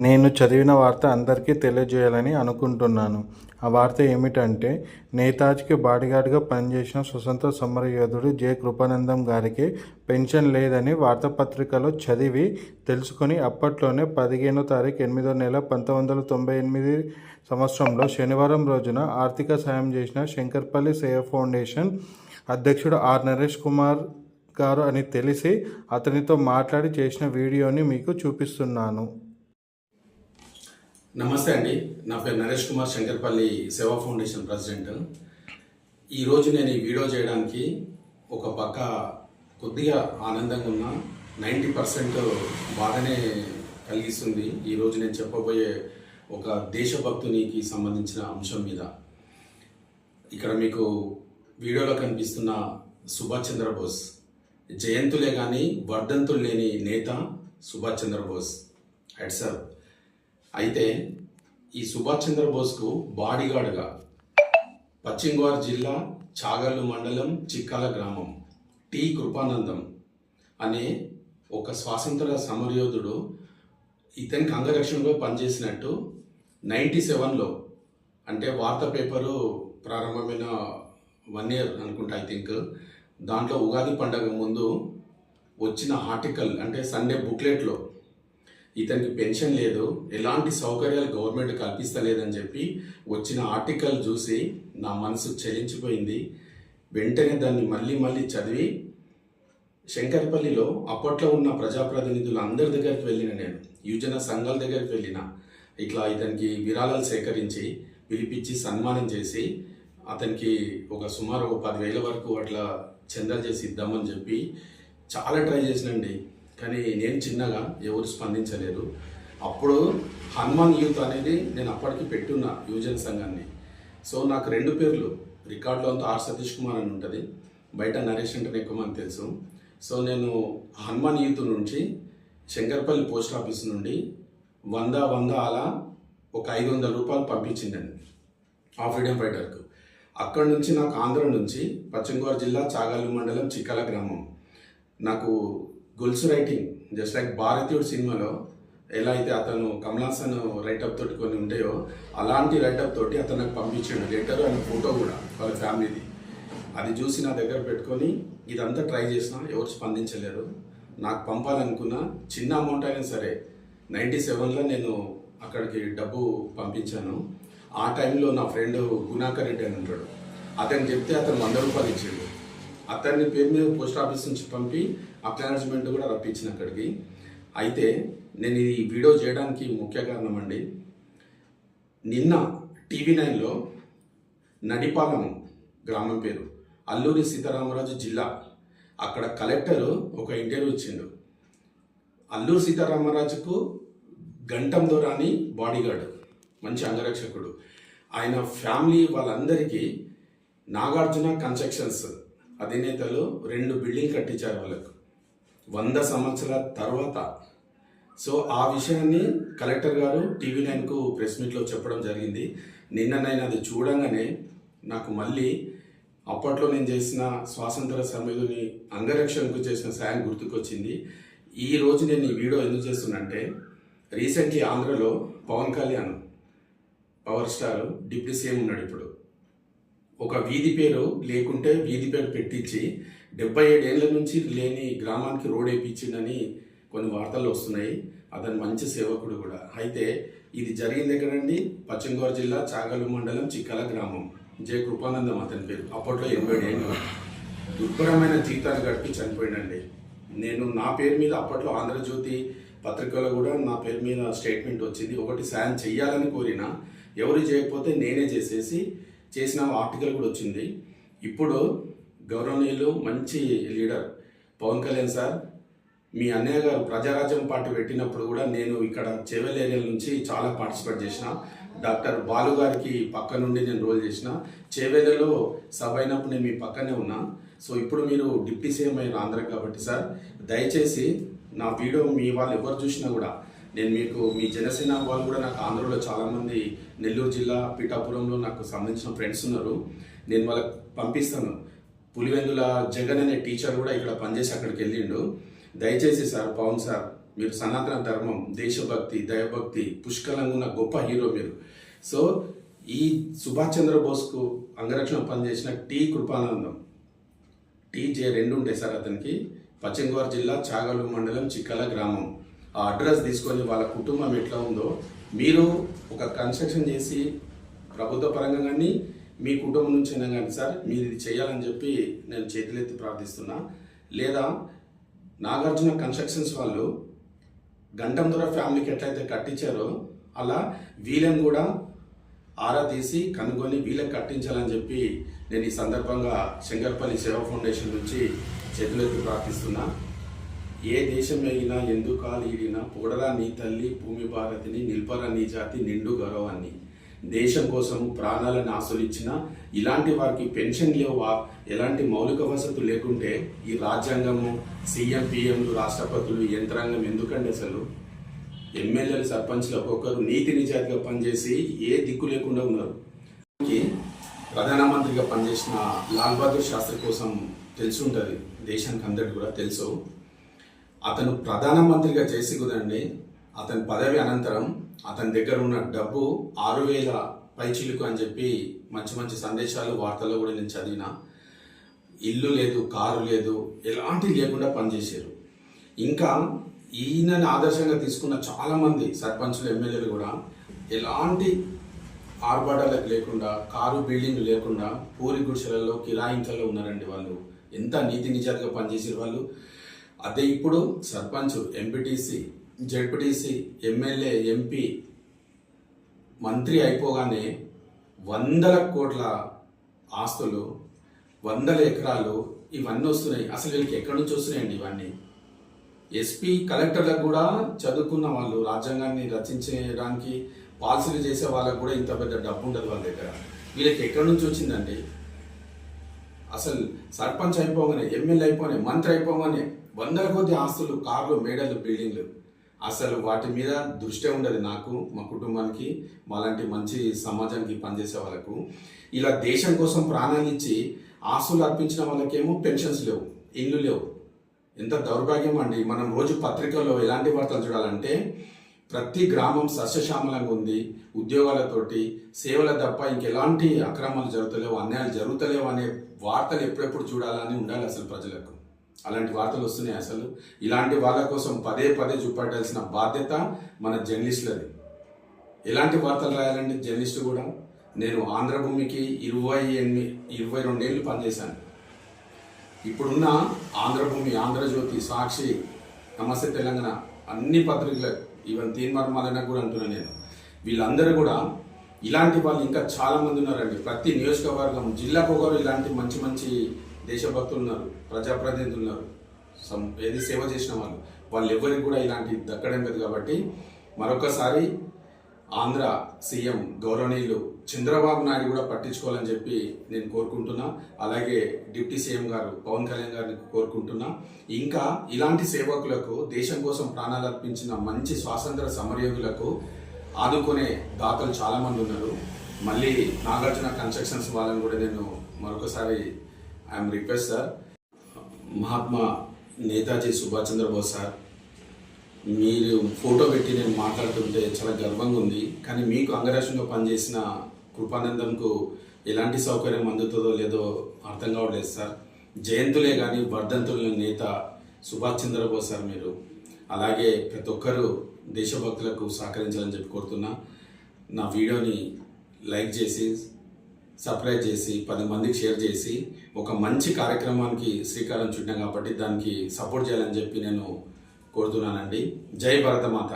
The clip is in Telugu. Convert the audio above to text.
నేను చదివిన వార్త అందరికీ తెలియజేయాలని అనుకుంటున్నాను. ఆ వార్త ఏమిటంటే నేతాజీకి బాడీగార్డ్గా పనిచేసిన స్వతంత్ర సమరయోధుడు జె. కృపానందం గారికి పెన్షన్ లేదని వార్తాపత్రికలో చదివి తెలుసుకుని అప్పట్లోనే పదిహేనో తారీఖు ఎనిమిదో నెల పంతొమ్మిది వందల తొంభై ఎనిమిది సంవత్సరంలో శనివారం రోజున ఆర్థిక సాయం చేసిన శంకర్పల్లి సేవ ఫౌండేషన్ అధ్యక్షుడు ఆర్. నరేష్ కుమార్ గారు అని తెలిసి అతనితో మాట్లాడి చేసిన వీడియోని మీకు చూపిస్తున్నాను. నమస్తే అండి. నా పేరు నరేష్ కుమార్ శంకర్పల్లి సేవా ఫౌండేషన్ ప్రెసిడెంట్. ఈరోజు నేను ఈ వీడియో చేయడానికి ఒక పక్క కొద్దిగా ఆనందంగా ఉన్నా. నైంటీ పర్సెంట్ బాధనే కలిగిస్తుంది. ఈరోజు నేను చెప్పబోయే ఒక దేశభక్తునికి సంబంధించిన అంశం మీద. ఇక్కడ మీకు వీడియోలో కనిపిస్తున్న సుభాష్ చంద్రబోస్. జయంతులే కానీ వర్ధంతులు లేని నేత సుభాష్ చంద్రబోస్. హెడ్సర్ అయితే ఈ సుభాష్ చంద్రబోస్కు బాడీగార్డ్గా పశ్చిమ గోదావరి జిల్లా చాగల్లు మండలం చిక్కాల గ్రామం టి కృపానందం అనే ఒక స్వాతంత్ర సమరయోధుడు ఇతనికి అంగరక్షణలో పనిచేసినట్టు నైంటీ సెవెన్లో అంటే వార్తా పేపరు ప్రారంభమైన వన్ ఇయర్ అనుకుంటా ఐ థింక్ దాంట్లో ఉగాది పండగ ముందు వచ్చిన ఆర్టికల్ అంటే సండే బుక్లెట్లో ఇతనికి పెన్షన్ లేదు ఎలాంటి సౌకర్యాలు గవర్నమెంట్ కల్పిస్తలేదని చెప్పి వచ్చిన ఆర్టికల్ చూసి నా మనసు చలించిపోయింది. వెంటనే దాన్ని మళ్ళీ మళ్ళీ చదివి శంకరపల్లిలో అప్పట్లో ఉన్న ప్రజాప్రతినిధులు అందరి దగ్గరికి వెళ్ళిన నేను యువజన సంఘాల దగ్గరికి వెళ్ళిన. ఇట్లా ఇతనికి విరాళాలు సేకరించి పిలిపించి సన్మానం చేసి అతనికి ఒక సుమారు ఒక పదివేల వరకు అట్లా చందాలు చేసి ఇద్దామని చెప్పి చాలా ట్రై చేసినండి. కానీ నేను చిన్నగా ఎవరు స్పందించలేదు. అప్పుడు హనుమాన్ యూత్ అనేది నేను అప్పటికి పెట్టున్న యువజన సంఘాన్ని. సో నాకు రెండు పేర్లు. రికార్డులో అంతా ఆర్ సతీష్ కుమార్ అని ఉంటుంది. బయట నరేష్ అంటే ఎక్కువ మంది తెలుసు. సో నేను హనుమాన్ యూత్ నుంచి శంకర్పల్లి పోస్ట్ ఆఫీస్ నుండి వంద వంద అలా ఒక ఐదు వందల రూపాయలు పంపించిందండి. ఆ ఫ్రీడమ్ ఫైటర్కు. అక్కడి నుంచి నాకు ఆంధ్ర నుంచి పశ్చిమ గోదావరి జిల్లా చాగల్లు మండలం చిక్కల గ్రామం. నాకు గొలుసు రైటింగ్ జస్ట్ లైక్ భారతీయుడు సినిమాలో ఎలా అయితే అతను కమలాసన్ రైటప్ తోటి కొన్ని ఉంటాయో అలాంటి రైటప్ తోటి అతను నాకు పంపించాడు. లెటర్ అండ్ ఫోటో కూడా వాళ్ళ ఫ్యామిలీది. అది చూసి నా దగ్గర పెట్టుకొని ఇదంతా ట్రై చేసిన ఎవరు స్పందించలేరు. నాకు పంపాలనుకున్న చిన్న అమౌంట్ అయినా సరే నైంటీ సెవెన్లో నేను అక్కడికి డబ్బు పంపించాను. ఆ టైంలో నా ఫ్రెండ్ గుణాకర్ రెడ్డి అని ఉంటాడు. అతను చెప్తే అతను వంద రూపాయలు ఇచ్చాడు. అతన్ని పేరు మీద పోస్ట్ ఆఫీస్ నుంచి పంపి అక్నాలజ్మెంట్ కూడా రప్పించిన అక్కడికి. అయితే నేను ఈ వీడియో చేయడానికి ముఖ్య కారణం అండి. నిన్న టీవీ నైన్లో నడిపాలెం గ్రామం పేరు అల్లూరి సీతారామరాజు జిల్లా. అక్కడ కలెక్టర్ ఒక ఇంటర్వ్యూ ఇచ్చిండు. అల్లూరి సీతారామరాజుకు గంటం దొరాని బాడీగార్డ్ మంచి అంగరక్షకుడు. ఆయన ఫ్యామిలీ వాళ్ళందరికీ నాగార్జున కన్స్ట్రక్షన్స్ అధినేతలు రెండు బిల్డింగ్ కట్టించారు వాళ్ళకు. వంద సంవత్సరాల తర్వాత. సో ఆ విషయాన్ని కలెక్టర్ గారు టీవీ నైన్కు ప్రెస్ మీట్లో చెప్పడం జరిగింది. నిన్న నేను అది చూడంగానే నాకు మళ్ళీ అప్పట్లో నేను చేసిన స్వాతంత్ర సమయుని అంగరక్షణకు చేసిన సాయం గుర్తుకొచ్చింది. ఈ రోజు నేను ఈ వీడియో ఎందుకు చేస్తున్నంటే రీసెంట్లీ ఆంధ్రలో Pawan Kalyan power star deputy CM ఉన్నాడు ఇప్పుడు. ఒక వీధి పేరు లేకుంటే వీధి పేరు పెట్టించి డెబ్బై ఏడేళ్ళ నుంచి లేని గ్రామానికి రోడ్ వేయించిండని కొన్ని వార్తలు వస్తున్నాయి. అతను మంచి సేవకుడు కూడా. అయితే ఇది జరిగింది ఎక్కడండి? పశ్చిమ గోదావరి జిల్లా చాగలు మండలం చిక్కల గ్రామం. జే కృపానందం అతని పేరు. అప్పట్లో ఎనభై ఏళ్ళు. దుర్భరమైన జీతాలు గడిపి చనిపోయాడండి. నేను నా పేరు మీద అప్పట్లో ఆంధ్రజ్యోతి పత్రికలో కూడా నా పేరు మీద స్టేట్మెంట్ వచ్చింది. ఒకటి సాయం చెయ్యాలని కోరినా ఎవరు చేయకపోతే నేనే చేసేసి చేసిన ఆర్టికల్ కూడా వచ్చింది. ఇప్పుడు గౌరవనీయులు మంచి లీడర్ పవన్ కళ్యాణ్ సార్ మీ అన్నయ్య గారు ప్రజారాజ్యం పార్టీ పెట్టినప్పుడు కూడా నేను ఇక్కడ చెవెల్ ఏరియా నుంచి చాలా పార్టిసిపేట్ చేసిన. డాక్టర్ బాలు గారికి పక్క నుండి నేను రోల్ చేసిన. చేవేలలో సభ అయినప్పుడు నేను మీ పక్కనే ఉన్నా. సో ఇప్పుడు మీరు డిప్యూటీ సీఎం అయిన ఆంధ్ర కాబట్టి సార్ దయచేసి నా వీడియో మీ వాళ్ళు ఎవరు చూసినా కూడా నేను మీకు మీ జనసేన వాళ్ళు కూడా నాకు ఆంధ్రలో చాలామంది నెల్లూరు జిల్లా పిఠాపురంలో నాకు సంబంధించిన ఫ్రెండ్స్ ఉన్నారు. నేను వాళ్ళకి పంపిస్తాను. పులివెందుల జగన్ అనే టీచర్ కూడా ఇక్కడ పనిచేసి అక్కడికి వెళ్ళిండు. దయచేసి సార్ పవన్ సార్ మీరు సనాతన ధర్మం దేశభక్తి దైవభక్తి పుష్కలంగా ఉన్న గొప్ప హీరో మీరు. సో ఈ సుభాష్ చంద్రబోస్కు అంగరక్షణ పనిచేసిన టీ కృపానందం. టీ జే రెండు ఉంటాయి సార్ అతనికి. పశ్చిమ గోదావరి జిల్లా చాగలు మండలం చిక్కల గ్రామం. ఆ అడ్రస్ తీసుకొని వాళ్ళ కుటుంబం ఎట్లా ఉందో మీరు ఒక కన్స్ట్రక్షన్ చేసి ప్రభుత్వ పరంగా కానీ మీ కుటుంబం నుంచి అయినా కానీ సార్ మీరు ఇది చేయాలని చెప్పి నేను చేతులెత్తి ప్రార్థిస్తున్నా. లేదా నాగార్జున కన్స్ట్రక్షన్స్ వాళ్ళు గంటం దొర ఫ్యామిలీకి ఎట్లయితే కట్టించారో అలా వీళ్ళని కూడా ఆరా తీసి కనుగొని వీళ్ళకి కట్టించాలని చెప్పి నేను ఈ సందర్భంగా శంకర్పల్లి సేవా ఫౌండేషన్ నుంచి చేతులెత్తి ప్రార్థిస్తున్నా. ఏ దేశం ఎందుకాలీడినా ఎందుకా పొగడరా నీ తల్లి భూమి భారతిని నిల్పరా నీ జాతి నిండు గౌరవాన్ని. దేశం కోసం ప్రాణాలను ఆశలిచ్చిన ఇలాంటి వారికి పెన్షన్ లేవా? ఎలాంటి మౌలిక వసతులు లేకుంటే ఈ రాజ్యాంగము సీఎం పిఎంలు రాష్ట్రపతులు యంత్రాంగం ఎందుకండి అసలు? ఎమ్మెల్యేలు సర్పంచ్లు ఒక్కొక్కరు నీతి నిజాతిగా పనిచేసి ఏ దిక్కు లేకుండా ఉన్నారు. ప్రధానమంత్రిగా పనిచేసిన లాల్ బహదూర్ శాస్త్రి కోసం తెలిసి ఉంటుంది దేశానికి అందరికి కూడా తెలుసు. అతను ప్రధానమంత్రిగా చేసి కుదండి. అతని పదవి అనంతరం అతని దగ్గర ఉన్న డబ్బు ఆరు వేల పైచిలుకు అని చెప్పి మంచి మంచి సందేశాలు వార్తల్లో కూడా నేను చదివిన. ఇల్లు లేదు కారు లేదు ఎలాంటి లేకుండా పనిచేశారు. ఇంకా ఈయనని ఆదర్శంగా తీసుకున్న చాలామంది సర్పంచులు ఎమ్మెల్యేలు కూడా ఎలాంటి ఆర్భాటాలకు లేకుండా కారు బిల్డింగ్ లేకుండా పూరి గుడిసెలలో కిరాయింకల్లో ఉన్నారండి వాళ్ళు. ఎంత నీతి నిజాలుగా పనిచేసారు వాళ్ళు. అదే ఇప్పుడు sarpanch MPTC ZPTC MLA MP మంత్రి అయిపోగానే వందల కోట్ల ఆస్తులు వందల ఎకరాలు ఇవన్నీ వస్తున్నాయి. అసలు వీళ్ళకి ఎక్కడి నుంచి వస్తున్నాయండి ఇవన్నీ? ఎస్పీ కలెక్టర్లకు కూడా చదువుకున్న వాళ్ళు రాజ్యాంగాన్ని రచించడానికి పాలసీలు చేసే వాళ్ళకు కూడా ఇంత పెద్ద డబ్బు ఉండదు వాళ్ళ దగ్గర. వీళ్ళకి ఎక్కడి నుంచి వచ్చిందండి? అసలు సర్పంచ్ అయిపోగానే ఎమ్మెల్యే అయిపోగానే మంత్రి అయిపోగానే వందల కొద్ది ఆస్తులు కార్లు మేడలు బిల్డింగ్లు. అసలు వాటి మీద దృష్టి ఉండదు నాకు మా కుటుంబానికి మాలాంటి మంచి సమాజానికి పనిచేసే వాళ్ళకు. ఇలా దేశం కోసం ప్రాణాలు ఇచ్చి ఆస్తులు అర్పించిన వాళ్ళకేమో పెన్షన్స్ లేవు ఇల్లు లేవు. ఎంత దౌర్భాగ్యం అండి. మనం రోజు పత్రికల్లో ఎలాంటి వార్తలు చూడాలంటే ప్రతి గ్రామం సస్యశ్యామలంగా ఉంది. ఉద్యోగాలతోటి సేవల తప్ప ఇంకెలాంటి అక్రమాలు జరుగుతలేవు అన్యాయాలు జరుగుతలేవు అనే వార్తలు ఎప్పుడెప్పుడు చూడాలని ఉండాలి అసలు ప్రజలకు. అలాంటి వార్తలు వస్తున్నాయి అసలు. ఇలాంటి వాళ్ళ కోసం పదే పదే చూపెట్టాల్సిన బాధ్యత మన జర్నలిస్టులది. ఎలాంటి వార్తలు రాయాలండి జర్నలిస్టు కూడా? నేను ఆంధ్రభూమికి ఇరవై ఎనిమిది ఇరవై రెండేళ్ళు పనిచేశాను. ఇప్పుడున్న ఆంధ్రభూమి ఆంధ్రజ్యోతి సాక్షి నమస్తే తెలంగాణ అన్ని పత్రికలు ఈవెన్ తీన్మర్మాలైనా కూడా అంటున్నాను నేను. వీళ్ళందరూ కూడా ఇలాంటి వాళ్ళు ఇంకా చాలామంది ఉన్నారండి. ప్రతి నియోజకవర్గం జిల్లాకు ఒకరు ఇలాంటి మంచి మంచి దేశభక్తులు ఉన్నారు ప్రజాప్రతినిధులు ఉన్నారు. సం ఏది సేవ చేసిన వాళ్ళు. వాళ్ళు ఎవరికి కూడా ఇలాంటి దక్కడం లేదు కాబట్టి మరొకసారి ఆంధ్ర సీఎం గౌరవనీయులు చంద్రబాబు నాయుడు కూడా పట్టించుకోవాలని చెప్పి నేను కోరుకుంటున్నా. అలాగే డిప్యూటీ సీఎం గారు పవన్ కళ్యాణ్ గారిని కోరుకుంటున్నా. ఇంకా ఇలాంటి సేవకులకు దేశం కోసం ప్రాణాలు అర్పించిన మంచి స్వాతంత్ర సమరయోగులకు ఆదుకునే దాతలు చాలామంది ఉన్నారు. మళ్ళీ నాగార్జున కన్స్ట్రక్షన్స్ వాళ్ళని కూడా నేను మరొకసారి I'm request sir Mahatma Netaji Subhash Chandrabose sir మీరు ఫోటో పెట్టి నేను మాట్లాడుతుంటే చాలా గర్వంగా ఉంది కానీ మీకు అంగరాష్ట్రంగా పనిచేసిన కృపానందంకు ఎలాంటి సౌకర్యం అందుతుందో లేదో అర్థం కావట్లేదు సార్. జయంతులే కానీ వర్ధంతుల నేత సుభాష్ చంద్రబోస్ సార్ మీరు. అలాగే ప్రతి ఒక్కరూ దేశభక్తులకు సహకరించాలని చెప్పి కోరుతున్నా. నా వీడియోని లైక్ చేసి సబ్స్క్రైబ్ చేసి పది మందికి షేర్ చేసి ఒక మంచి కార్యక్రమానికి శ్రీకారం చుట్టాం కాబట్టి దానికి సపోర్ట్ చేయాలని చెప్పి నేను కోరుతున్నానండి. జై భరతమాత.